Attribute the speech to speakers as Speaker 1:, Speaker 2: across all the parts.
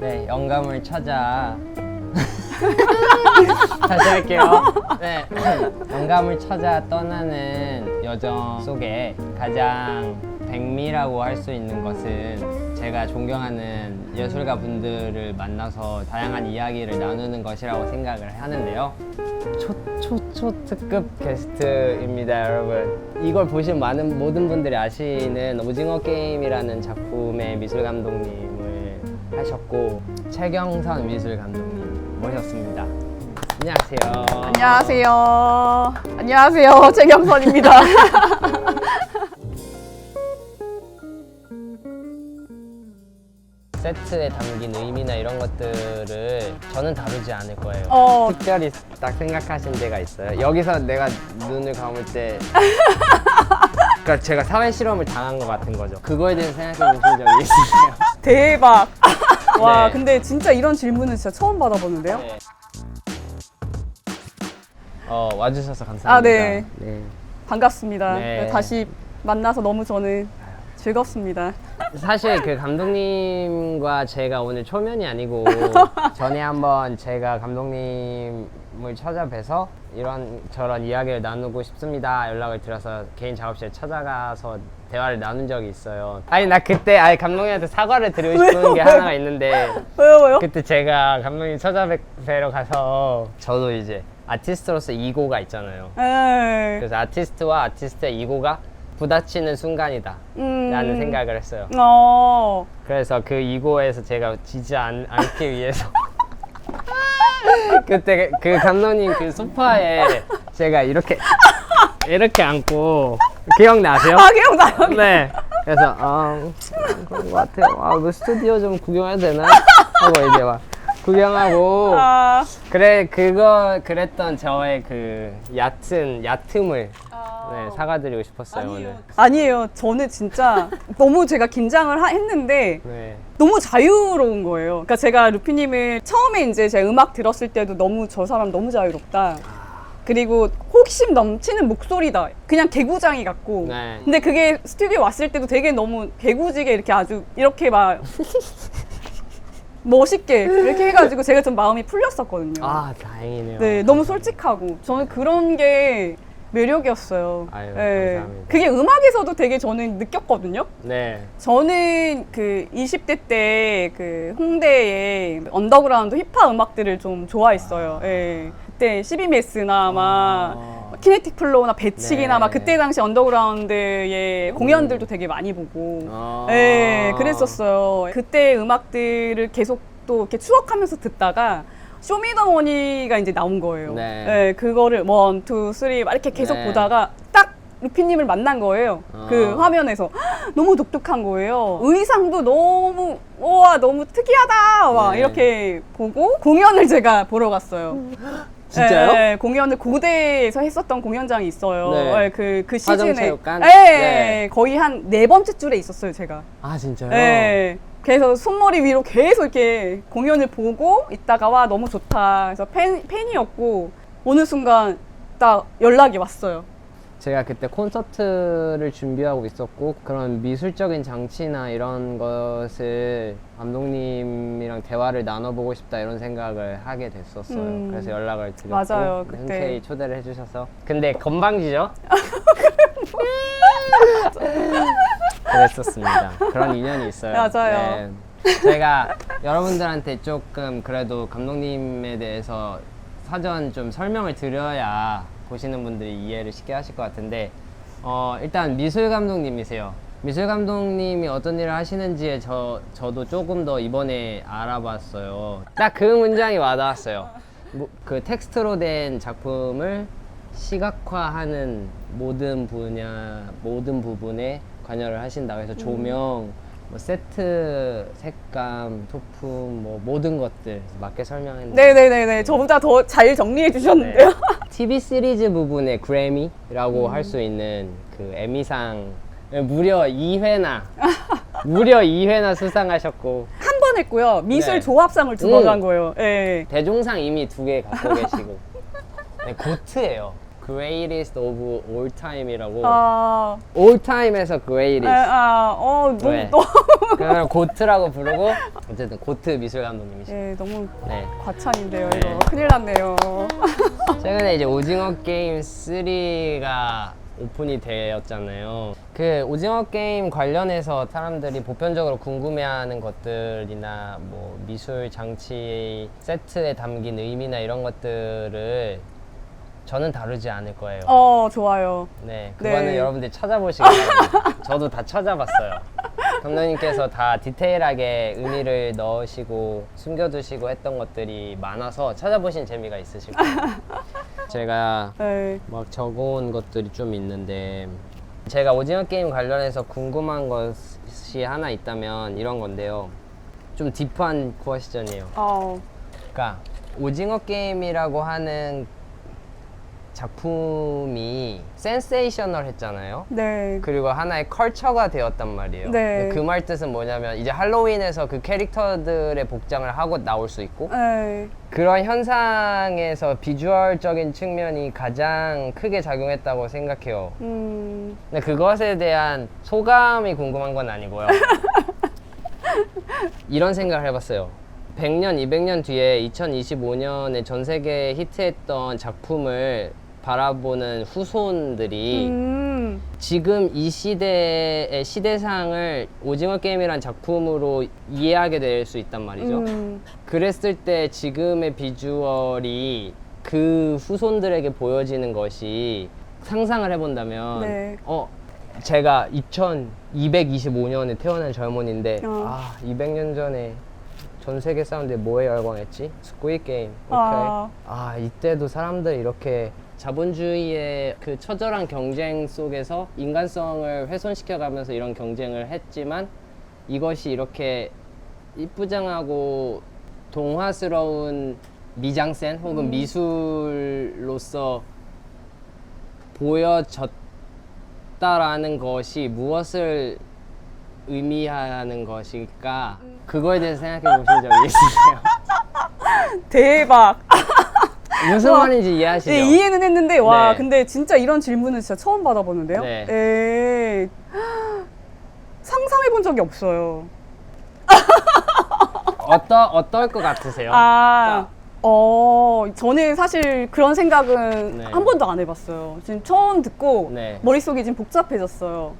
Speaker 1: 네, 영감을 찾아. 다시 할게요. 네, 영감을 찾아 떠나는 여정 속에 가장 백미라고 할 수 있는 것은 제가 존경하는 예술가 분들을 만나서 다양한 이야기를 나누는 것이라고 생각을 하는데요. 초초초 특급 게스트입니다, 여러분. 이걸 보신 많은 모든 분들이 아시는 오징어 게임이라는 작품의 미술 감독님을 하셨고 최경선 미술 감독님 모셨습니다. 안녕하세요.
Speaker 2: 안녕하세요. 안녕하세요. 최경선입니다.
Speaker 1: 세트에 담긴 의미나 이런 것들을 저는 다루지 않을 거예요.
Speaker 2: 어.
Speaker 1: 특별히 딱 생각하신 데가 있어요. 여기서 내가 눈을 감을 때 그러니까 제가 사회 실험을 당한 것 같은 거죠. 그거에 대해서 생각해 보신 적이 있으세요?
Speaker 2: 대박. 와,
Speaker 1: 네.
Speaker 2: 근데 진짜 이런 질문은 진짜 처음 받아보는데요?
Speaker 1: 네. 어 와주셔서 감사합니다.
Speaker 2: 아, 네.
Speaker 1: 네.
Speaker 2: 반갑습니다.
Speaker 1: 네.
Speaker 2: 다시 만나서 너무 저는 즐겁습니다.
Speaker 1: 사실 그 감독님과 제가 오늘 초면이 아니고 전에 한번 제가 감독님 을 찾아뵈서 이런 저런 이야기를 나누고 싶습니다 연락을 드려서 개인 작업실에 찾아가서 대화를 나눈 적이 있어요. 아니 나 그때 아니 감독님한테 사과를 드리고 싶은 게
Speaker 2: 왜요?
Speaker 1: 하나가 있는데
Speaker 2: 왜요, 왜요?
Speaker 1: 그때 제가 감독님 찾아뵈러 가서 저도 이제 아티스트로서 이고가 있잖아요.
Speaker 2: 에이.
Speaker 1: 그래서 아티스트와 아티스트의 이고가 부딪히는 순간이다
Speaker 2: 음.
Speaker 1: 라는 생각을 했어요.
Speaker 2: 어.
Speaker 1: 그래서 그 이고에서 제가 지지 않, 않기 위해서 그때 그- 그 감독님 그 소파에 제가 이렇게 이렇게 앉고 기억나세요?
Speaker 2: 아, 기억나요?
Speaker 1: 네. 그래서 아 그런 것 같아요. 아뭐 스튜디오 좀 구경해도 되나? 하고 이제 막 구경하고
Speaker 2: 아.
Speaker 1: 그래 그거 그랬던 저의 그 얕은 얕음을 네, 사과드리고 싶었어요 오늘.
Speaker 2: 아니에요. 저는 진짜 너무 제가 긴장을 하- 했는데
Speaker 1: 네.
Speaker 2: 너무 자유로운 거예요. 그러니까 제가 루피님을 처음에 이제 제 음악 들었을 때도 너무 저 사람 너무 자유롭다. 그리고 호기심 넘치는 목소리다. 그냥 개구장이 같고.
Speaker 1: 네.
Speaker 2: 근데 그게 스튜디오 왔을 때도 되게 너무 개구지게 이렇게 아주 이렇게 막 멋있게 이렇게 해가지고 제가 좀 마음이 풀렸었거든요.
Speaker 1: 아 다행이네요.
Speaker 2: 네, 너무 솔직하고 저는 그런 게 매력이었어요.
Speaker 1: 아유,
Speaker 2: 네.
Speaker 1: 감사합니다.
Speaker 2: 그게 음악에서도 되게 저는 느꼈거든요.
Speaker 1: 네.
Speaker 2: 저는 그 20대 때 그 홍대에 언더그라운드 힙합 음악들을 좀 좋아했어요. 예. 그때 12메스나 막
Speaker 1: 아.
Speaker 2: 키네틱 플로우나 배치기나
Speaker 1: 네.
Speaker 2: 막 그때 당시 언더그라운드의 공연들도 되게 많이 보고
Speaker 1: 아.
Speaker 2: 예, 그랬었어요. 그때 음악들을 계속 또 이렇게 추억하면서 듣다가 쇼미더머니가 이제 나온 거예요.
Speaker 1: 네.
Speaker 2: 예, 그거를 원, 투, 쓰리 막 이렇게 계속
Speaker 1: 네.
Speaker 2: 보다가 딱 루피님을 만난 거예요.
Speaker 1: 아.
Speaker 2: 그 화면에서 헉, 너무 독특한 거예요. 의상도 너무 우와 너무 특이하다 막
Speaker 1: 네.
Speaker 2: 이렇게 보고 공연을 제가 보러 갔어요.
Speaker 1: 진짜요?
Speaker 2: 예, 예, 공연을 고대에서 했었던 공연장이 있어요.
Speaker 1: 네.
Speaker 2: 예, 그, 그 시즌에.
Speaker 1: 화정체육관?
Speaker 2: 예,
Speaker 1: 네.
Speaker 2: 예, 거의 한 네 번째 줄에 있었어요, 제가.
Speaker 1: 아 진짜요?
Speaker 2: 예. 그래서 손머리 위로 계속 이렇게 공연을 보고 있다가 와 너무 좋다. 그래서 팬, 팬이었고 어느 순간 딱 연락이 왔어요.
Speaker 1: 제가 그때 콘서트를 준비하고 있었고 그런 미술적인 장치나 이런 것을 감독님이랑 대화를 나눠보고 싶다 이런 생각을 하게 됐었어요.
Speaker 2: 음.
Speaker 1: 그래서 연락을 드렸고
Speaker 2: 맞아요, 그때.
Speaker 1: 흔쾌히 초대를 해주셔서 근데 건방지죠? 그랬었습니다. 그런 인연이 있어요.
Speaker 2: 맞아요.
Speaker 1: 네. 제가 여러분들한테 조금 그래도 감독님에 대해서 사전 좀 설명을 드려야 보시는 분들이 이해를 쉽게 하실 것 같은데 어, 일단 미술 감독님이세요. 미술 감독님이 어떤 일을 하시는지에 저, 저도 조금 더 이번에 알아봤어요. 딱 그 문장이 와닿았어요. 뭐, 그 텍스트로 된 작품을 시각화하는 모든 분야, 모든 부분에 관여를 하신다고 해서 조명, 뭐 세트, 색감, 소품, 뭐 모든 것들 맞게 설명했는데
Speaker 2: 네네네네. 저보다 더 잘 정리해 주셨는데요.
Speaker 1: 네. TV 시리즈 부분의 그래미라고 할 수 있는 그 에미상 무려 2회나 무려 2회나 수상하셨고
Speaker 2: 한 번 했고요. 미술
Speaker 1: 네.
Speaker 2: 조합상을 두 번
Speaker 1: 음.
Speaker 2: 간 거예요. 예.
Speaker 1: 대종상 이미 두 개 갖고 계시고 네, 고트예요. Greatest of all time이라고
Speaker 2: 아,
Speaker 1: all time에서 greatest
Speaker 2: 아, 아, 어, 너무,
Speaker 1: 왜?
Speaker 2: 너무,
Speaker 1: 그걸 고트라고 부르고 어쨌든 고트 미술 감독님이시죠.
Speaker 2: 예, 너무
Speaker 1: 네.
Speaker 2: 과찬인데요,
Speaker 1: 네.
Speaker 2: 이거. 큰일 났네요.
Speaker 1: 최근에 이제 오징어 게임 3가 오픈이 되었잖아요. 그 오징어 게임 관련해서 사람들이 보편적으로 궁금해하는 것들이나 뭐 미술 장치 세트에 담긴 의미나 이런 것들을 저는 다루지 않을 거예요.
Speaker 2: 어, 좋아요.
Speaker 1: 네, 그거는
Speaker 2: 네.
Speaker 1: 여러분들 찾아보시기 바랍니다. 저도 다 찾아봤어요. 감독님께서 다 디테일하게 의미를 넣으시고 숨겨두시고 했던 것들이 많아서 찾아보신 재미가 있으실 거예요. 제가
Speaker 2: 네.
Speaker 1: 막 적어온 것들이 좀 있는데 제가 오징어 게임 관련해서 궁금한 것이 하나 있다면 이런 건데요. 좀 딥한 퀘스천이에요.
Speaker 2: 어,
Speaker 1: 그러니까 오징어 게임이라고 하는 작품이 센세이셔널 했잖아요.
Speaker 2: 네.
Speaker 1: 그리고 하나의 컬처가 되었단 말이에요.
Speaker 2: 네.
Speaker 1: 그 말 뜻은 뭐냐면 이제 할로윈에서 그 캐릭터들의 복장을 하고 나올 수 있고
Speaker 2: 네.
Speaker 1: 그런 현상에서 비주얼적인 측면이 가장 크게 작용했다고 생각해요.
Speaker 2: 음,
Speaker 1: 근데 그것에 대한 소감이 궁금한 건 아니고요. 이런 생각을 해봤어요. 100년, 200년 뒤에 2025년에 전 세계에 히트했던 작품을 바라보는 후손들이
Speaker 2: 음,
Speaker 1: 지금 이 시대의 시대상을 오징어 게임이란 작품으로 이해하게 될 수 있단 말이죠.
Speaker 2: 음,
Speaker 1: 그랬을 때 지금의 비주얼이 그 후손들에게 보여지는 것이 상상을 해본다면
Speaker 2: 네.
Speaker 1: 어 제가 2225년에 태어난 젊은인데
Speaker 2: 어.
Speaker 1: 아 200년 전에 전 세계 사람들이 뭐에 열광했지? 스퀴드 게임. 오케이.
Speaker 2: 아.
Speaker 1: 아 이때도 사람들 이렇게 자본주의의 그 처절한 경쟁 속에서 인간성을 훼손시켜가면서 이런 경쟁을 했지만 이것이 이렇게 이쁘장하고 동화스러운 미장센 혹은 미술로서 보여졌다라는 것이 무엇을 의미하는 것일까? 그거에 대해서 생각해 보신 적이 있으세요?
Speaker 2: 대박.
Speaker 1: 무슨
Speaker 2: 와.
Speaker 1: 말인지 이해하시죠?
Speaker 2: 네, 이해는 했는데, 와,
Speaker 1: 네.
Speaker 2: 근데 진짜 이런 질문은 진짜 처음 받아보는데요?
Speaker 1: 네.
Speaker 2: 에 상상해 본 적이 없어요.
Speaker 1: 어떠 어떨 것 같으세요?
Speaker 2: 아, 어, 저는 사실 그런 생각은
Speaker 1: 네.
Speaker 2: 한 번도 안 해봤어요. 지금 처음 듣고
Speaker 1: 네.
Speaker 2: 머릿속이 지금 복잡해졌어요.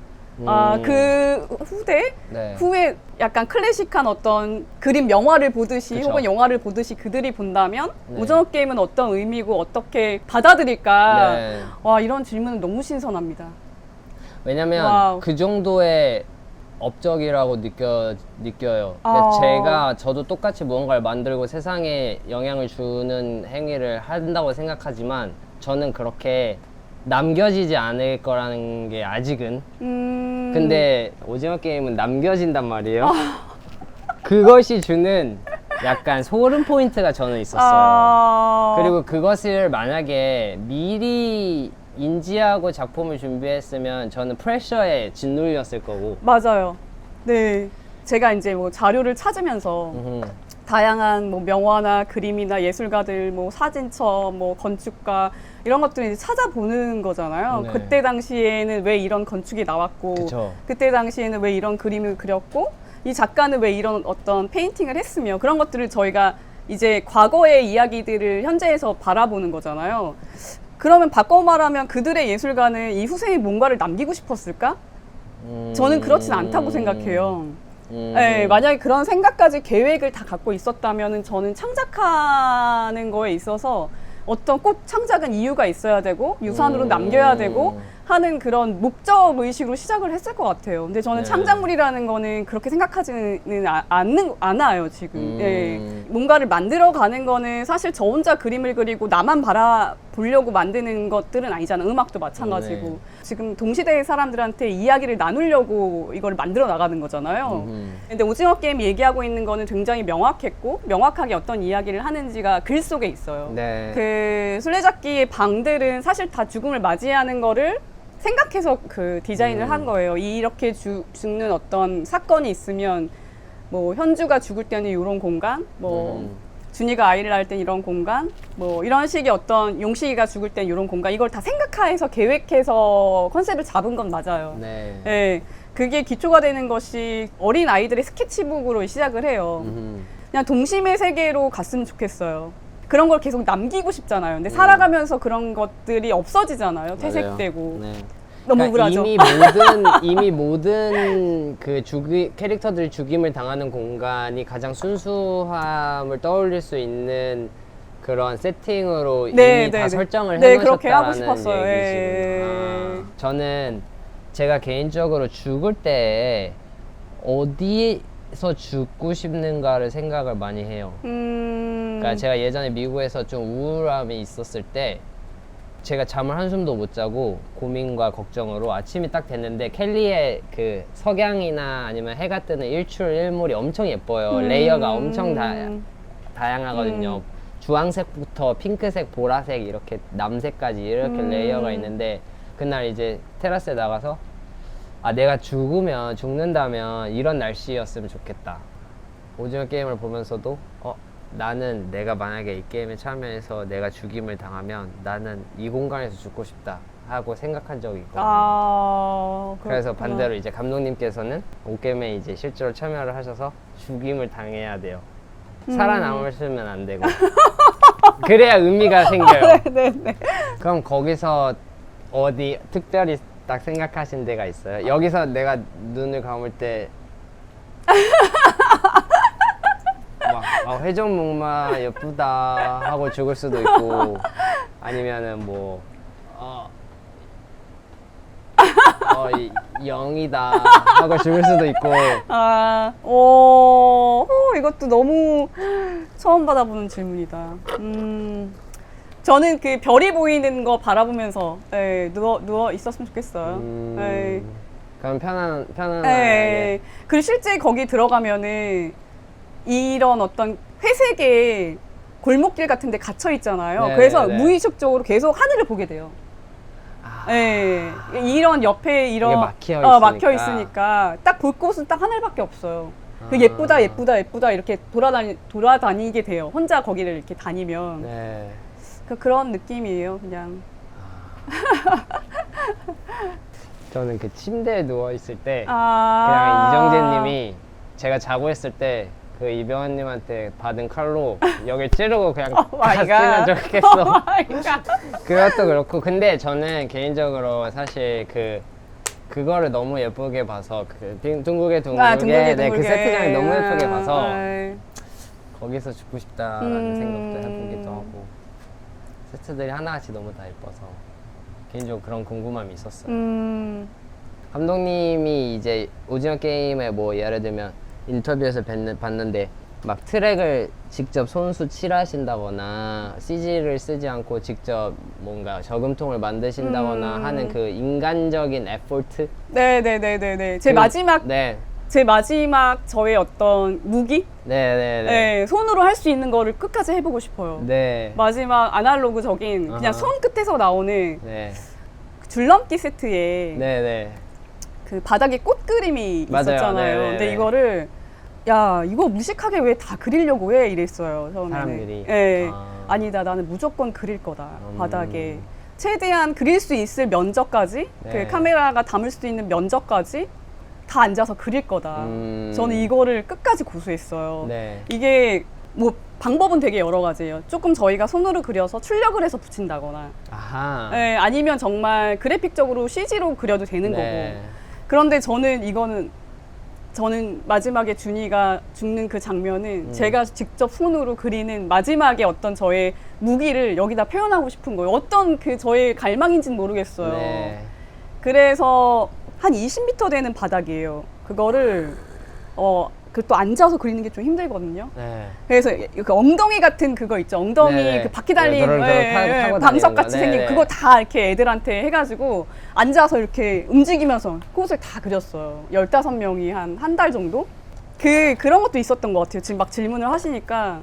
Speaker 2: 아,
Speaker 1: 음.
Speaker 2: 그 후대?
Speaker 1: 네.
Speaker 2: 후에 약간 클래식한 어떤 그림 명화를 보듯이
Speaker 1: 그쵸.
Speaker 2: 혹은 영화를 보듯이 그들이 본다면
Speaker 1: 네.
Speaker 2: 오징어 게임은 어떤 의미고 어떻게 받아들일까?
Speaker 1: 네.
Speaker 2: 와, 이런 질문은 너무 신선합니다.
Speaker 1: 왜냐면
Speaker 2: 와우.
Speaker 1: 그 정도의 업적이라고 느껴 느껴요.
Speaker 2: 아.
Speaker 1: 제가 저도 똑같이 무언가를 만들고 세상에 영향을 주는 행위를 한다고 생각하지만 저는 그렇게 남겨지지 않을 거라는 게 아직은.
Speaker 2: 음.
Speaker 1: 근데 오징어 게임은 남겨진단 말이에요. 그것이 주는 약간 소름 포인트가 저는 있었어요.
Speaker 2: 아.
Speaker 1: 그리고 그것을 만약에 미리 인지하고 작품을 준비했으면 저는 프레셔에 짓눌렸을 거고.
Speaker 2: 맞아요. 네. 제가 이제 뭐 자료를 찾으면서
Speaker 1: 음흠.
Speaker 2: 다양한 뭐 명화나 그림이나 예술가들, 뭐 사진처, 뭐 건축가 이런 것들을 이제 찾아보는 거잖아요.
Speaker 1: 네.
Speaker 2: 그때 당시에는 왜 이런 건축이 나왔고,
Speaker 1: 그쵸.
Speaker 2: 그때 당시에는 왜 이런 그림을 그렸고, 이 작가는 왜 이런 어떤 페인팅을 했으며 그런 것들을 저희가 이제 과거의 이야기들을 현재에서 바라보는 거잖아요. 그러면 바꿔 말하면 그들의 예술가는 이 후세에 뭔가를 남기고 싶었을까? 저는 그렇진 않다고 생각해요.
Speaker 1: 음.
Speaker 2: 네, 만약에 그런 생각까지 계획을 다 갖고 있었다면 저는 창작하는 거에 있어서 어떤 꼭 창작은 이유가 있어야 되고 유산으로
Speaker 1: 음.
Speaker 2: 남겨야 되고 하는 그런 목적 의식으로 시작을 했을 것 같아요. 근데 저는
Speaker 1: 네.
Speaker 2: 창작물이라는 거는 그렇게 생각하지는 아- 않는 않아요 지금.
Speaker 1: 음.
Speaker 2: 예. 뭔가를 만들어 가는 거는 사실 저 혼자 그림을 그리고 나만 바라보려고 만드는 것들은 아니잖아. 음악도 마찬가지고.
Speaker 1: 네.
Speaker 2: 지금 동시대의 사람들한테 이야기를 나누려고 이걸 만들어 나가는 거잖아요.
Speaker 1: 음.
Speaker 2: 근데 오징어 게임 얘기하고 있는 거는 굉장히 명확했고 명확하게 어떤 이야기를 하는지가 글 속에 있어요.
Speaker 1: 네.
Speaker 2: 그 술래잡기의 방들은 사실 다 죽음을 맞이하는 거를 생각해서 그 디자인을
Speaker 1: 음.
Speaker 2: 한 거예요. 이렇게 주- 죽는 어떤 사건이 있으면 뭐 현주가 죽을 때는 이런 공간, 뭐
Speaker 1: 음.
Speaker 2: 준이가 아이를 낳을 땐 이런 공간, 뭐 이런 식의 어떤 용식이가 죽을 땐 이런 공간, 이걸 다 생각해서 계획해서 컨셉을 잡은 건 맞아요.
Speaker 1: 네.
Speaker 2: 예, 그게 기초가 되는 것이 어린 아이들의 스케치북으로 시작을 해요.
Speaker 1: 음.
Speaker 2: 그냥 동심의 세계로 갔으면 좋겠어요. 그런 걸 계속 남기고 싶잖아요. 근데 살아가면서 그런 것들이 없어지잖아요. 퇴색되고.
Speaker 1: 네.
Speaker 2: 너무
Speaker 1: 그러니까
Speaker 2: 우울하죠.
Speaker 1: 이미 모든 이미 모든 그 죽이 캐릭터들이 죽임을 당하는 공간이 가장 순수함을 떠올릴 수 있는 그런 세팅으로
Speaker 2: 네,
Speaker 1: 이미
Speaker 2: 네,
Speaker 1: 다
Speaker 2: 네.
Speaker 1: 설정을
Speaker 2: 네,
Speaker 1: 해놓으셨다는
Speaker 2: 싶었어요. 예.
Speaker 1: 얘기시구나. 아, 저는 제가 개인적으로 죽을 때 어디 서 죽고 싶는가를 생각을 많이 해요.
Speaker 2: 음.
Speaker 1: 그러니까 제가 예전에 미국에서 좀 우울함이 있었을 때 제가 잠을 한숨도 못 자고 고민과 걱정으로 아침이 딱 됐는데 켈리의 그 석양이나 아니면 해가 뜨는 일출 일몰이 엄청 예뻐요.
Speaker 2: 음.
Speaker 1: 레이어가 엄청 다, 다양하거든요. 주황색부터 핑크색, 보라색 이렇게 남색까지 이렇게
Speaker 2: 음.
Speaker 1: 레이어가 있는데 그날 이제 테라스에 나가서 아 내가 죽으면 죽는다면 이런 날씨였으면 좋겠다. 오징어 게임을 보면서도 어 나는 내가 만약에 이 게임에 참여해서 내가 죽임을 당하면 나는 이 공간에서 죽고 싶다 하고 생각한 적이 있거든요.
Speaker 2: 아.
Speaker 1: 그래서
Speaker 2: 그렇구나.
Speaker 1: 반대로 이제 감독님께서는 오게임에 이제 실제로 참여를 하셔서 죽임을 당해야 돼요.
Speaker 2: 음.
Speaker 1: 살아남으시면 안 되고 그래야 의미가 생겨요.
Speaker 2: 네, 네.
Speaker 1: 그럼 거기서 어디 특별히 딱 생각하신 데가 있어요? 여기서 내가 눈을 감을 때 막, 아, 회전목마 예쁘다 하고 죽을 수도 있고 아니면은 뭐 어, 어 이- 영이다 하고 죽을 수도 있고
Speaker 2: 아, 오, 오, 이것도 너무 처음 받아보는 질문이다. 음, 저는 그 별이 보이는 거 바라보면서 예, 누워 누워 있었으면 좋겠어요.
Speaker 1: 음,
Speaker 2: 예.
Speaker 1: 그럼 편안 편안하게
Speaker 2: 예. 그리고 실제 거기 들어가면은 이런 어떤 회색의 골목길 같은 데 갇혀 있잖아요.
Speaker 1: 네,
Speaker 2: 그래서
Speaker 1: 네.
Speaker 2: 무의식적으로 계속 하늘을 보게 돼요.
Speaker 1: 아,
Speaker 2: 예. 이런 옆에 이런
Speaker 1: 막혀
Speaker 2: 어, 막혀
Speaker 1: 있으니까.
Speaker 2: 있으니까 딱 볼 곳은 딱 하늘밖에 없어요. 그
Speaker 1: 아.
Speaker 2: 예쁘다 예쁘다 예쁘다 이렇게 돌아다니 돌아다니게 돼요. 혼자 거기를 이렇게 다니면
Speaker 1: 네.
Speaker 2: 그 그런 느낌이에요. 그냥
Speaker 1: 저는 그 침대에 누워 있을
Speaker 2: 때아
Speaker 1: 그냥 이정재님이 제가 자고 있을 때 그 이병헌님한테 받은 칼로 여기 찌르고 그냥 갔으면
Speaker 2: 갓.
Speaker 1: 좋겠어.
Speaker 2: 오 마이 갓.
Speaker 1: 그것도 그렇고 근데 저는 개인적으로 사실 그 그거를 너무 예쁘게 봐서 그 둥- 둥글게 둥글게,
Speaker 2: 아, 둥글게
Speaker 1: 네, 그
Speaker 2: 둥글게.
Speaker 1: 세트장이 너무 예쁘게 봐서
Speaker 2: 네.
Speaker 1: 거기서 죽고 싶다라는
Speaker 2: 음.
Speaker 1: 생각도 해보기도 하고 세트들이 하나같이 너무 다 예뻐서 개인적으로 그런 궁금함이 있었어요.
Speaker 2: 음,
Speaker 1: 감독님이 이제 오징어 게임에 뭐 예를 들면 인터뷰에서 뵀는, 봤는데 막 트랙을 직접 손수 칠하신다거나 CG를 쓰지 않고 직접 뭔가 저금통을 만드신다거나
Speaker 2: 음.
Speaker 1: 하는 그 인간적인 에포트
Speaker 2: 네네네네네. 제
Speaker 1: 그-
Speaker 2: 마지막
Speaker 1: 네.
Speaker 2: 제 마지막 저의 어떤 무기,
Speaker 1: 네네네
Speaker 2: 네, 손으로 할 수 있는 거를 끝까지 해보고 싶어요.
Speaker 1: 네.
Speaker 2: 마지막 아날로그적인
Speaker 1: 아하.
Speaker 2: 그냥 손 끝에서 나오는
Speaker 1: 네.
Speaker 2: 줄넘기 세트에
Speaker 1: 네네
Speaker 2: 그 바닥에 꽃 그림이
Speaker 1: 맞아요.
Speaker 2: 있었잖아요.
Speaker 1: 네네네.
Speaker 2: 근데 이거를 야 이거 무식하게 왜 다 그리려고 해 이랬어요 처음에는.
Speaker 1: 사람들이?
Speaker 2: 예.
Speaker 1: 아.
Speaker 2: 아. 니다 나는 무조건 그릴 거다
Speaker 1: 음.
Speaker 2: 바닥에. 최대한 그릴 수 있을 면적까지
Speaker 1: 네.
Speaker 2: 그 카메라가 담을 수 있는 면적까지 다 앉아서 그릴 거다.
Speaker 1: 음.
Speaker 2: 저는 이거를 끝까지 고수했어요.
Speaker 1: 네.
Speaker 2: 이게 뭐 방법은 되게 여러 가지예요. 조금 저희가 손으로 그려서 출력을 해서 붙인다거나,
Speaker 1: 아하
Speaker 2: 예, 아니면 정말 그래픽적으로 CG로 그려도 되는
Speaker 1: 네.
Speaker 2: 거고. 그런데 저는 이거는 저는 마지막에 준이가 죽는 그 장면은
Speaker 1: 음.
Speaker 2: 제가 직접 손으로 그리는 마지막에 어떤 저의 무기를 여기다 표현하고 싶은 거예요. 어떤 그 저의 갈망인지는 모르겠어요.
Speaker 1: 네.
Speaker 2: 그래서 한 20m 되는 바닥이에요. 그거를 어 그 또 앉아서 그리는 게 좀 힘들거든요.
Speaker 1: 네.
Speaker 2: 그래서 그 엉덩이 같은 그거 있죠. 엉덩이
Speaker 1: 네네.
Speaker 2: 그 바퀴 달린
Speaker 1: 네,
Speaker 2: 예,
Speaker 1: 타-
Speaker 2: 예,
Speaker 1: 타고
Speaker 2: 방석
Speaker 1: 다니는 거.
Speaker 2: 같이 생긴
Speaker 1: 네네.
Speaker 2: 그거 다 이렇게 애들한테 해가지고 앉아서 이렇게 움직이면서 꽃을 다 그렸어요. 15명이 한 한 달 정도? 그 그런 것도 있었던 것 같아요. 지금 막 질문을 하시니까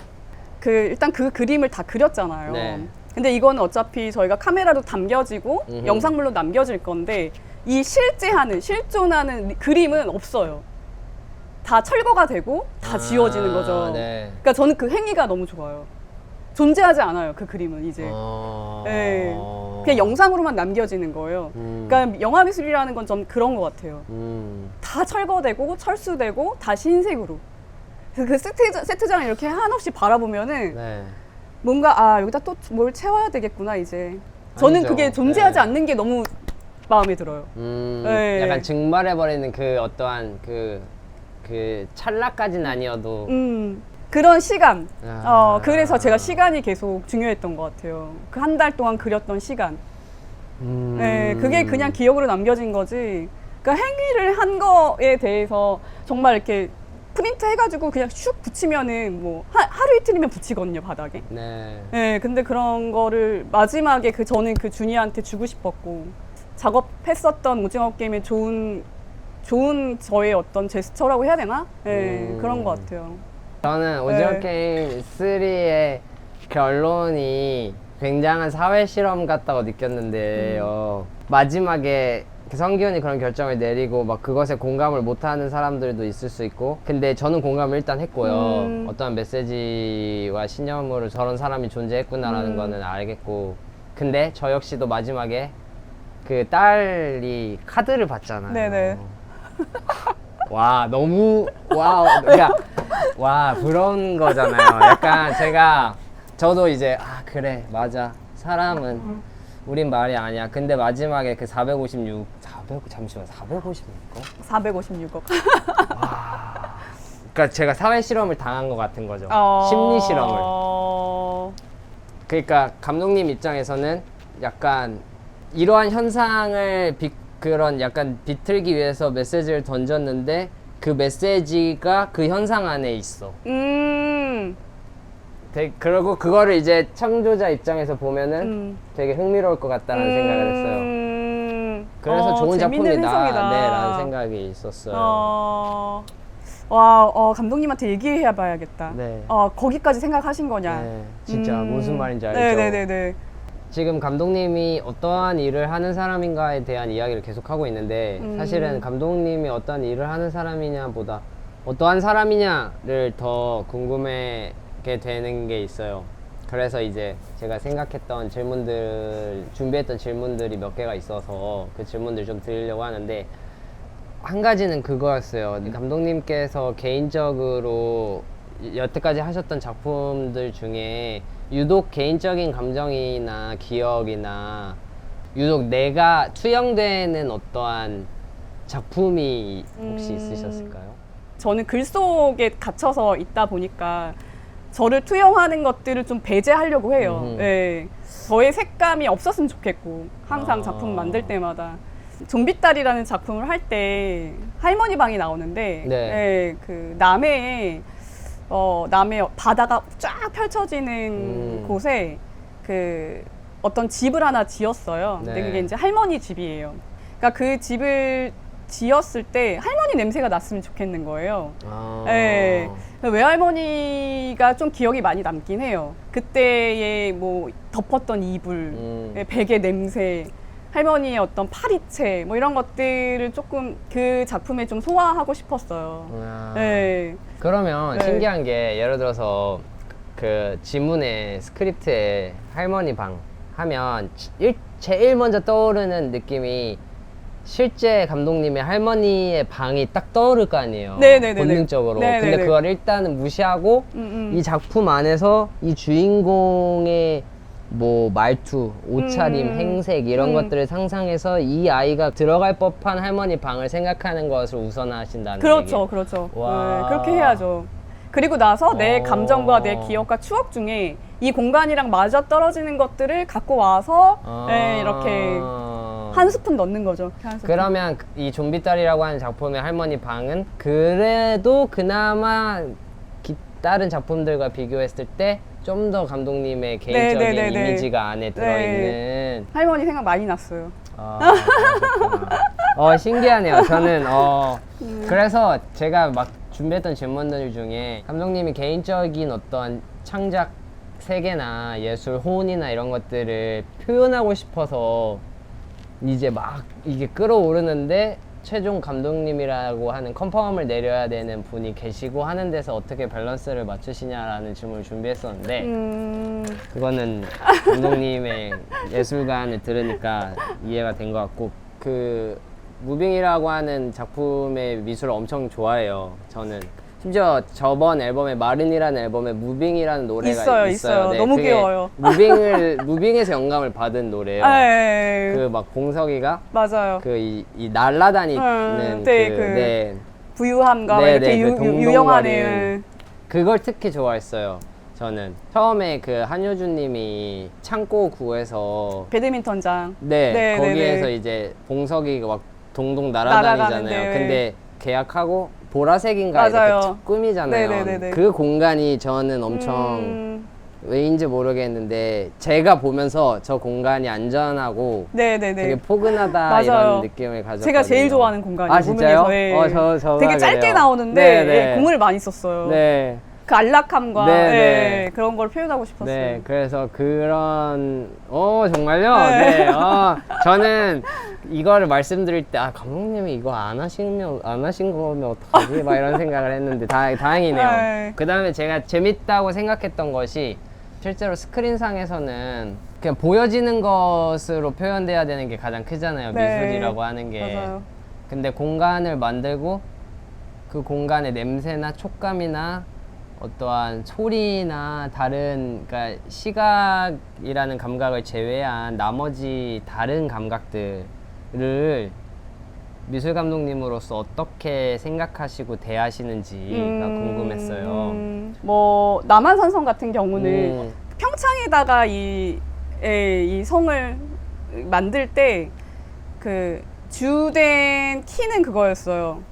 Speaker 2: 그 일단 그 그림을 다 그렸잖아요.
Speaker 1: 네.
Speaker 2: 근데 이거는 어차피 저희가 카메라로 담겨지고
Speaker 1: 음흠.
Speaker 2: 영상물로 남겨질 건데 이 실제 하는 실존하는 리- 그림은 없어요. 다 철거가 되고 다 지워지는 거죠.
Speaker 1: 아, 네.
Speaker 2: 그러니까 저는 그 행위가 너무 좋아요. 존재하지 않아요. 그 그림은 이제.
Speaker 1: 어...
Speaker 2: 네. 그냥 영상으로만 남겨지는 거예요.
Speaker 1: 음.
Speaker 2: 그러니까 영화 미술이라는 건전 그런 것 같아요.
Speaker 1: 음.
Speaker 2: 다 철거되고 철수되고 다시 흰색으로. 그래서 그 세트, 세트장을 이렇게 한없이 바라보면은
Speaker 1: 네.
Speaker 2: 뭔가 아 여기다 또 뭘 채워야 되겠구나 이제. 저는
Speaker 1: 아니죠.
Speaker 2: 그게 존재하지
Speaker 1: 네.
Speaker 2: 않는 게 너무 마음에 들어요.
Speaker 1: 음,
Speaker 2: 네.
Speaker 1: 약간 증발해버리는 그 어떠한 그, 그 찰나까지는 아니어도
Speaker 2: 음 그런 시간.
Speaker 1: 아.
Speaker 2: 어 그래서 제가 시간이 계속 중요했던 것 같아요. 그 한 달 동안 그렸던 시간.
Speaker 1: 음.
Speaker 2: 네, 그게 그냥 기억으로 남겨진 거지. 그러니까 행위를 한 거에 대해서 정말 이렇게 프린트 해가지고 그냥 슉 붙이면은 뭐 하, 하루 이틀이면 붙이거든요 바닥에.
Speaker 1: 네.
Speaker 2: 네, 근데 그런 거를 마지막에 그 저는 그 주니한테 주고 싶었고 작업했었던 오징어 게임의 좋은 좋은 저의 어떤 제스처라고 해야 되나? 네,
Speaker 1: 음.
Speaker 2: 그런 것 같아요.
Speaker 1: 저는 오징어
Speaker 2: 네.
Speaker 1: 게임 3의 결론이 굉장한 사회 실험 같다고 느꼈는데요.
Speaker 2: 음.
Speaker 1: 마지막에 그 성기훈이 그런 결정을 내리고 막 그것에 공감을 못하는 사람들도 있을 수 있고 근데 저는 공감을 일단 했고요.
Speaker 2: 음.
Speaker 1: 어떠한 메시지와 신념으로 저런 사람이 존재했구나라는
Speaker 2: 음.
Speaker 1: 거는 알겠고 근데 저 역시도 마지막에 그 딸이 카드를 받잖아요.
Speaker 2: 네네.
Speaker 1: 와 너무 와 그러니까 와 그런 거잖아요. 약간 제가 저도 이제 아 그래 맞아 사람은 우린 말이 아니야. 근데 마지막에 그 456, 400 잠시만 456거?
Speaker 2: 456억.
Speaker 1: 그러니까 제가 사회 실험을 당한 것 같은 거죠.
Speaker 2: 어.
Speaker 1: 심리 실험을.
Speaker 2: 어...
Speaker 1: 그러니까 감독님 입장에서는 약간 이러한 현상을 비, 그런 약간 비틀기 위해서 메시지를 던졌는데 그 메시지가 그 현상 안에 있어.
Speaker 2: 음.
Speaker 1: 되게, 그리고 그거를 이제 창조자 입장에서 보면은
Speaker 2: 음.
Speaker 1: 되게 흥미로울 것 같다는 생각을 했어요.
Speaker 2: 음.
Speaker 1: 그래서
Speaker 2: 어,
Speaker 1: 좋은
Speaker 2: 재밌는
Speaker 1: 작품이다.
Speaker 2: 해석이다.
Speaker 1: 네, 라는 생각이 있었어요.
Speaker 2: 어... 와, 어, 감독님한테 얘기해 봐야겠다.
Speaker 1: 네.
Speaker 2: 어, 거기까지 생각하신 거냐?
Speaker 1: 네, 진짜
Speaker 2: 음.
Speaker 1: 무슨 말인지 알죠?
Speaker 2: 네네네네.
Speaker 1: 지금 감독님이 어떠한 일을 하는 사람인가에 대한 이야기를 계속 하고 있는데
Speaker 2: 음.
Speaker 1: 사실은 감독님이 어떠한 일을 하는 사람이냐보다 어떠한 사람이냐를 더 궁금하게 되는 게 있어요. 그래서 이제 제가 생각했던 질문들 준비했던 질문들이 몇 개가 있어서 그 질문들 좀 드리려고 하는데 한 가지는 그거였어요. 감독님께서 개인적으로 여태까지 하셨던 작품들 중에 유독 개인적인 감정이나 기억이나 유독 내가 투영되는 어떠한 작품이 혹시
Speaker 2: 음.
Speaker 1: 있으셨을까요?
Speaker 2: 저는 글 속에 갇혀서 있다 보니까 저를 투영하는 것들을 좀 배제하려고 해요. 네. 저의 색감이 없었으면 좋겠고 항상
Speaker 1: 아.
Speaker 2: 작품 만들 때마다 좀비딸이라는 작품을 할 때 할머니 방이 나오는데
Speaker 1: 네.
Speaker 2: 네, 그 남해에 어, 남해 바다가 쫙 펼쳐지는
Speaker 1: 음.
Speaker 2: 곳에 그 어떤 집을 하나 지었어요. 근데
Speaker 1: 네.
Speaker 2: 그게 이제 할머니 집이에요. 그러니까 그 집을 지었을 때 할머니 냄새가 났으면 좋겠는 거예요.
Speaker 1: 아.
Speaker 2: 네. 외할머니가 좀 기억이 많이 남긴 해요. 그때의 뭐 덮었던 이불,
Speaker 1: 음.
Speaker 2: 예, 베개 냄새, 할머니의 어떤 파리채 뭐 이런 것들을 조금 그 작품에 좀 소화하고 싶었어요.
Speaker 1: 아.
Speaker 2: 네.
Speaker 1: 그러면
Speaker 2: 네.
Speaker 1: 신기한 게 예를 들어서 그 지문에 스크립트에 할머니 방 하면 일, 제일 먼저 떠오르는 느낌이 실제 감독님의 할머니의 방이 딱 떠오를 거 아니에요.
Speaker 2: 네네네네.
Speaker 1: 본능적으로.
Speaker 2: 네네네.
Speaker 1: 근데 그걸 일단은 무시하고
Speaker 2: 음, 음.
Speaker 1: 이 작품 안에서 이 주인공의 뭐 말투, 옷차림,
Speaker 2: 음.
Speaker 1: 행색 이런
Speaker 2: 음.
Speaker 1: 것들을 상상해서 이 아이가 들어갈 법한 할머니 방을 생각하는 것을 우선하신다는
Speaker 2: 그렇죠,
Speaker 1: 얘기예요.
Speaker 2: 그렇죠.
Speaker 1: 와.
Speaker 2: 네, 그렇게 해야죠. 그리고 나서 내
Speaker 1: 어.
Speaker 2: 감정과 내 기억과 추억 중에 이 공간이랑 맞아 떨어지는 것들을 갖고 와서 네, 이렇게
Speaker 1: 아.
Speaker 2: 한 스푼 넣는 거죠. 이렇게 한 스푼.
Speaker 1: 그러면 이 좀비딸이라고 하는 작품의 할머니 방은 그래도 그나마 기- 다른 작품들과 비교했을 때 좀 더 감독님의 개인적인
Speaker 2: 네네네 네.
Speaker 1: 이미지가 안에 들어있는
Speaker 2: 할머니 생각 많이 났어요.
Speaker 1: 아, 그러셨구나. 어 신기하네요. 저는 어
Speaker 2: 음.
Speaker 1: 그래서 제가 막 준비했던 질문들 중에 감독님이 개인적인 어떤 창작 세계나 예술 혼이나 이런 것들을 표현하고 싶어서 이제 막 이게 끌어오르는데 최종 감독님이라고 하는 컨펌을 내려야 되는 분이 계시고 하는 데서 어떻게 밸런스를 맞추시냐라는 질문을 준비했었는데
Speaker 2: 음,
Speaker 1: 그거는 감독님의 예술관을 들으니까 이해가 된 것 같고 그 무빙이라고 하는 작품의 미술을 엄청 좋아해요. 저는 심지어 저번 앨범에 마른이라는 앨범에 무빙이라는 노래가
Speaker 2: 있어요,
Speaker 1: 있어요.
Speaker 2: 있어요. 너무
Speaker 1: 그게
Speaker 2: 귀여워요.
Speaker 1: 무빙을 무빙에서 영감을 받은 노래예요.
Speaker 2: 네,
Speaker 1: 그막 봉석이가
Speaker 2: 맞아요.
Speaker 1: 그이 날라다니는
Speaker 2: 음,
Speaker 1: 그,
Speaker 2: 네, 그
Speaker 1: 네,
Speaker 2: 부유함과 막
Speaker 1: 네,
Speaker 2: 이렇게
Speaker 1: 네,
Speaker 2: 유,
Speaker 1: 그
Speaker 2: 유,
Speaker 1: 동동거리는
Speaker 2: 유영하는
Speaker 1: 그걸 특히 좋아했어요. 저는 처음에 그 한효주님이 창고 구에서
Speaker 2: 배드민턴장.
Speaker 1: 네,
Speaker 2: 네,
Speaker 1: 거기에서
Speaker 2: 네, 네.
Speaker 1: 이제 봉석이가 막 동동 날아다니잖아요.
Speaker 2: 날아가는데.
Speaker 1: 근데 계약하고 보라색인가
Speaker 2: 맞아요.
Speaker 1: 이렇게 꾸미잖아요.
Speaker 2: 네, 네, 네, 네.
Speaker 1: 그 공간이 저는 엄청
Speaker 2: 음,
Speaker 1: 왜인지 모르겠는데 제가 보면서 저 공간이 안전하고
Speaker 2: 네네네.
Speaker 1: 되게 포근하다
Speaker 2: 맞아요.
Speaker 1: 이런 느낌을 가졌거든요.
Speaker 2: 제가 제일 좋아하는 공간이에요.
Speaker 1: 아 진짜요?
Speaker 2: 예.
Speaker 1: 어, 저, 저
Speaker 2: 되게 짧게
Speaker 1: 그래요.
Speaker 2: 나오는데
Speaker 1: 네, 네.
Speaker 2: 예, 공을 많이 썼어요.
Speaker 1: 네.
Speaker 2: 그 안락함과
Speaker 1: 네,
Speaker 2: 예,
Speaker 1: 네.
Speaker 2: 그런 걸 표현하고 싶었어요.
Speaker 1: 네, 그래서 그런 어 정말요?
Speaker 2: 네.
Speaker 1: 네, 어, 저는 이거를 말씀드릴 때 아 감독님이 이거 안 하시면 안 하신 거면 어떡하지? 막 이런 생각을 했는데 다, 다행이네요.
Speaker 2: 네.
Speaker 1: 그 다음에 제가 재밌다고 생각했던 것이 실제로 스크린상에서는 그냥 보여지는 것으로 표현돼야 되는 게 가장 크잖아요.
Speaker 2: 네.
Speaker 1: 미술이라고 하는 게.
Speaker 2: 맞아요.
Speaker 1: 근데 공간을 만들고 그 공간의 냄새나 촉감이나 어떠한 소리나 다른 그러니까 시각이라는 감각을 제외한 나머지 다른 감각들을 미술 감독님으로서 어떻게 생각하시고 대하시는지가 궁금했어요.
Speaker 2: 음, 뭐 남한산성 같은 경우는
Speaker 1: 음,
Speaker 2: 평창에다가 이, 예, 이 성을 만들 때 그 주된 키는 그거였어요.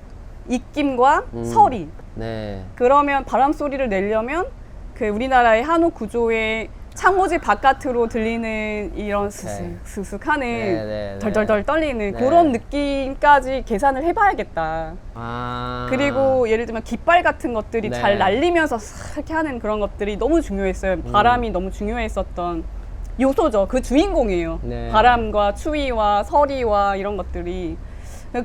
Speaker 2: 입김과
Speaker 1: 음.
Speaker 2: 서리.
Speaker 1: 네.
Speaker 2: 그러면 바람 소리를 내려면 그 우리나라의 한옥 구조의 창호지 바깥으로 들리는 이런 스슥
Speaker 1: 네.
Speaker 2: 스슥하는
Speaker 1: 네, 네, 네.
Speaker 2: 덜덜덜 떨리는
Speaker 1: 네.
Speaker 2: 그런 느낌까지 계산을 해봐야겠다.
Speaker 1: 아.
Speaker 2: 그리고 예를 들면 깃발 같은 것들이
Speaker 1: 네.
Speaker 2: 잘 날리면서 싹 이렇게 하는 그런 것들이 너무 중요했어요.
Speaker 1: 음.
Speaker 2: 바람이 너무 중요했었던 요소죠. 그 주인공이에요.
Speaker 1: 네.
Speaker 2: 바람과 추위와 서리와 이런 것들이.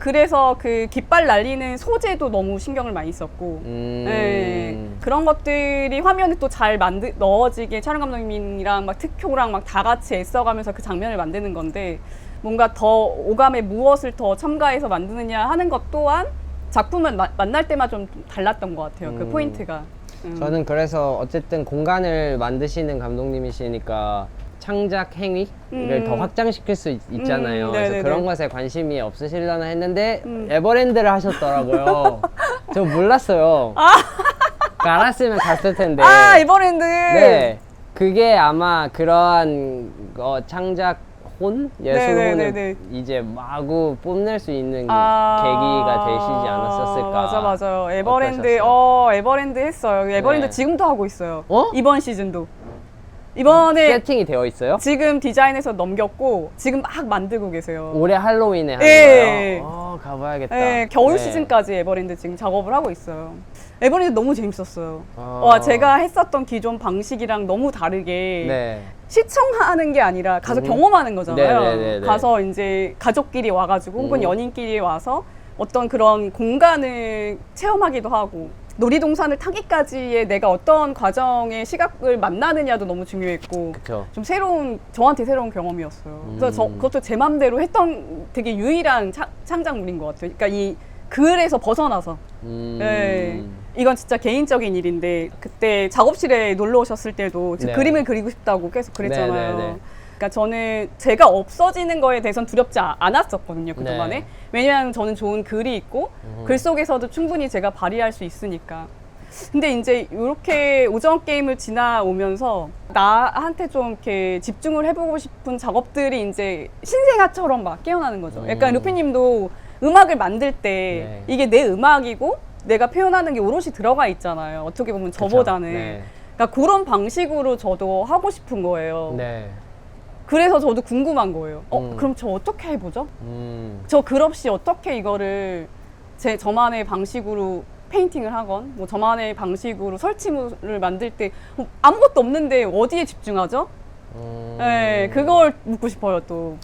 Speaker 2: 그래서 그 깃발 날리는 소재도 너무 신경을 많이 썼고
Speaker 1: 음.
Speaker 2: 네, 그런 것들이 화면에 또 잘 만드 넣어지게 촬영 감독님이랑 막 특효랑 막 다 같이 애써가면서 그 장면을 만드는 건데 뭔가 더 오감에 무엇을 더 첨가해서 만드느냐 하는 것 또한 작품을 마- 만날 때만 좀 달랐던 것 같아요. 그
Speaker 1: 음.
Speaker 2: 포인트가. 음.
Speaker 1: 저는 그래서 어쨌든 공간을 만드시는 감독님이시니까 창작 행위를
Speaker 2: 음.
Speaker 1: 더 확장시킬 수 있, 잖아요
Speaker 2: 음,
Speaker 1: 그래서
Speaker 2: 네네네.
Speaker 1: 그런 것에 관심이 없으시려나 했는데
Speaker 2: 음.
Speaker 1: 에버랜드를 하셨더라고요. 저 몰랐어요. 그 알았으면 갔을 텐데.
Speaker 2: 아 에버랜드.
Speaker 1: 네. 그게 아마 그러한 어, 창작 혼 예술혼을
Speaker 2: 네네네네.
Speaker 1: 이제 마구 뽐낼 수 있는
Speaker 2: 아,
Speaker 1: 계기가 되시지 않았었을까.
Speaker 2: 맞아 맞아요. 에버랜드
Speaker 1: 어떠셨어요?
Speaker 2: 어 에버랜드 했어요. 에버랜드
Speaker 1: 네.
Speaker 2: 지금도 하고 있어요.
Speaker 1: 어?
Speaker 2: 이번 시즌도. 이번에
Speaker 1: 세팅이 되어 있어요?
Speaker 2: 지금 디자인해서 넘겼고 지금 막 만들고 계세요.
Speaker 1: 올해 할로윈에 하는
Speaker 2: 예.
Speaker 1: 거예요? 어, 가봐야겠다.
Speaker 2: 네, 겨울
Speaker 1: 네.
Speaker 2: 시즌까지 에버랜드 지금 작업을 하고 있어요. 에버랜드 너무 재밌었어요.
Speaker 1: 아.
Speaker 2: 와, 제가 했었던 기존 방식이랑 너무 다르게
Speaker 1: 네.
Speaker 2: 시청하는 게 아니라 가서
Speaker 1: 음.
Speaker 2: 경험하는 거잖아요.
Speaker 1: 네네네네.
Speaker 2: 가서 이제 가족끼리 와가지고 혹은
Speaker 1: 음.
Speaker 2: 연인끼리 와서 어떤 그런 공간을 체험하기도 하고 놀이동산을 타기까지의 내가 어떤 과정의 시각을 만나느냐도 너무 중요했고
Speaker 1: 그쵸.
Speaker 2: 좀 새로운 저한테 새로운 경험이었어요. 그래서 저
Speaker 1: 음.
Speaker 2: 그것도 제 맘대로 했던 되게 유일한 차- 창작물인 것 같아요. 그러니까 이 글에서 벗어나서.
Speaker 1: 음.
Speaker 2: 네. 이건 진짜 개인적인 일인데 그때 작업실에 놀러 오셨을 때도 제
Speaker 1: 네.
Speaker 2: 그림을 그리고 싶다고 계속 그랬잖아요.
Speaker 1: 네, 네, 네.
Speaker 2: 그러니까 저는 제가 없어지는 거에 대해선 두렵지 아- 않았었거든요 그동안에.
Speaker 1: 네.
Speaker 2: 왜냐하면 저는 좋은 글이 있고
Speaker 1: 음.
Speaker 2: 글 속에서도 충분히 제가 발휘할 수 있으니까. 근데 이제 이렇게 오전 게임을 지나오면서 나한테 좀 이렇게 집중을 해보고 싶은 작업들이 이제 신생아처럼 막 깨어나는 거죠. 약간
Speaker 1: 음.
Speaker 2: 루피님도 음악을 만들 때
Speaker 1: 네.
Speaker 2: 이게 내 음악이고 내가 표현하는 게 오롯이 들어가 있잖아요. 어떻게 보면
Speaker 1: 그쵸.
Speaker 2: 저보다는.
Speaker 1: 네.
Speaker 2: 그러니까 그런 방식으로 저도 하고 싶은 거예요.
Speaker 1: 네.
Speaker 2: 그래서 저도 궁금한 거예요. 어,
Speaker 1: 음.
Speaker 2: 그럼 저 어떻게 해보죠?
Speaker 1: 음.
Speaker 2: 저글 없이 어떻게 이거를 제 저만의 방식으로 페인팅을 하건 뭐 저만의 방식으로 설치물을 만들 때 어, 아무것도 없는데 어디에 집중하죠?
Speaker 1: 음.
Speaker 2: 네, 그걸 묻고 싶어요 또.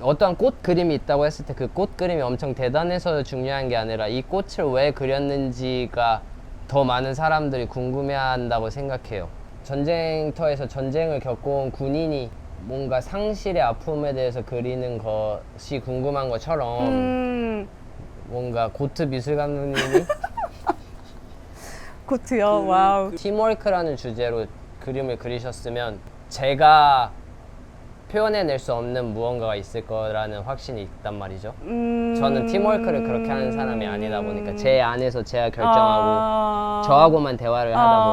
Speaker 1: 어떤 꽃 그림이 있다고 했을 때 그 꽃 그림이 엄청 대단해서 중요한 게 아니라 이 꽃을 왜 그렸는지가 더 많은 사람들이 궁금해한다고 생각해요. 전쟁터에서 전쟁을 겪어온 군인이 뭔가 상실의 아픔에 대해서 그리는 것이 궁금한 것처럼
Speaker 2: 음,
Speaker 1: 뭔가 고트 미술 감독님이
Speaker 2: 코트요. 와우.
Speaker 1: 팀워크라는 주제로 그림을 그리셨으면 제가 표현해낼 수 없는 무언가가 있을 거라는 확신이 있단 말이죠.
Speaker 2: 음,
Speaker 1: 저는 팀워크를 그렇게 하는 사람이 아니다 보니까 제 안에서 제가 결정하고
Speaker 2: 아,
Speaker 1: 저하고만 대화를 하다
Speaker 2: 아.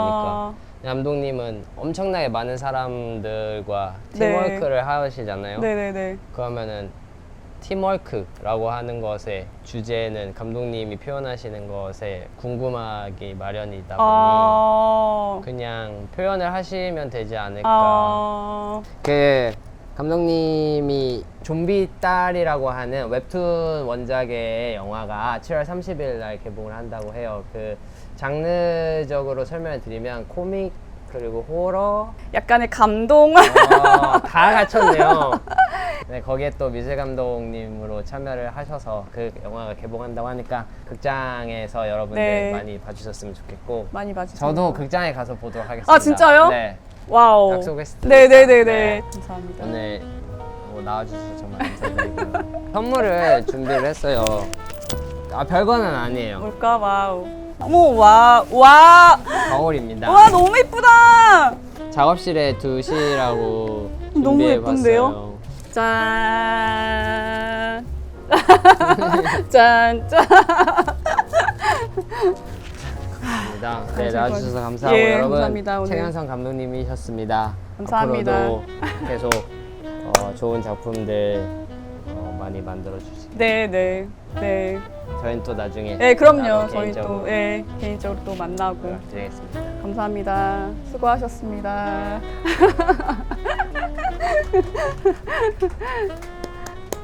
Speaker 1: 보니까 감독님은 엄청나게 많은 사람들과
Speaker 2: 네.
Speaker 1: 팀워크를 하시잖아요.
Speaker 2: 네네네.
Speaker 1: 그러면은 팀워크라고 하는 것의 주제는 감독님이 표현하시는 것에 궁금하기 마련이다 보니
Speaker 2: 아,
Speaker 1: 그냥 표현을 하시면 되지 않을까.
Speaker 2: 아,
Speaker 1: 그 감독님이 좀비 딸이라고 하는 웹툰 원작의 영화가 7월 30일 날 개봉을 한다고 해요. 그 장르적으로 설명을 드리면 코믹 그리고 호러
Speaker 2: 약간의 감동.
Speaker 1: 어, 다 갖췄네요. 네, 거기에 또 미술 감독님으로 참여를 하셔서 그 영화가 개봉한다고 하니까 극장에서 여러분들
Speaker 2: 네.
Speaker 1: 많이 봐주셨으면 좋겠고
Speaker 2: 많이 봐주세요.
Speaker 1: 저도 극장에 가서 보도록 하겠습니다.
Speaker 2: 아, 진짜요?
Speaker 1: 네.
Speaker 2: 와우.
Speaker 1: 약속했으니까.
Speaker 2: 네네네네.
Speaker 1: 네.
Speaker 2: 감사합니다.
Speaker 1: 오늘 뭐 나와주셔서 정말 감사드리고요. 선물을 준비를 했어요. 아 별거는 아니에요.
Speaker 2: 뭘까? 와우. 어머, 와, 와,
Speaker 1: 거울입니다.
Speaker 2: 와, 너무 예쁘다.
Speaker 1: 작업실에 두시라고
Speaker 2: 너무
Speaker 1: 준비해봤어요.
Speaker 2: 짠. 짠, 짠.
Speaker 1: 감사합니다. 네,
Speaker 2: 감사합니다.
Speaker 1: 나와주셔서 감사하고
Speaker 2: 예,
Speaker 1: 여러분
Speaker 2: 감사합니다, 오늘.
Speaker 1: 최현성 감독님이셨습니다.
Speaker 2: 감사합니다.
Speaker 1: 앞으로도 계속 어, 좋은 작품들 어, 많이 만들어 주시고
Speaker 2: 네, 네, 네.
Speaker 1: 저희는 또 나중에
Speaker 2: 네, 그럼요.
Speaker 1: 따로
Speaker 2: 저희
Speaker 1: 개인적으로
Speaker 2: 또, 예, 개인적으로 또 만나고.
Speaker 1: 연락드리겠습니다.
Speaker 2: 감사합니다. 수고하셨습니다.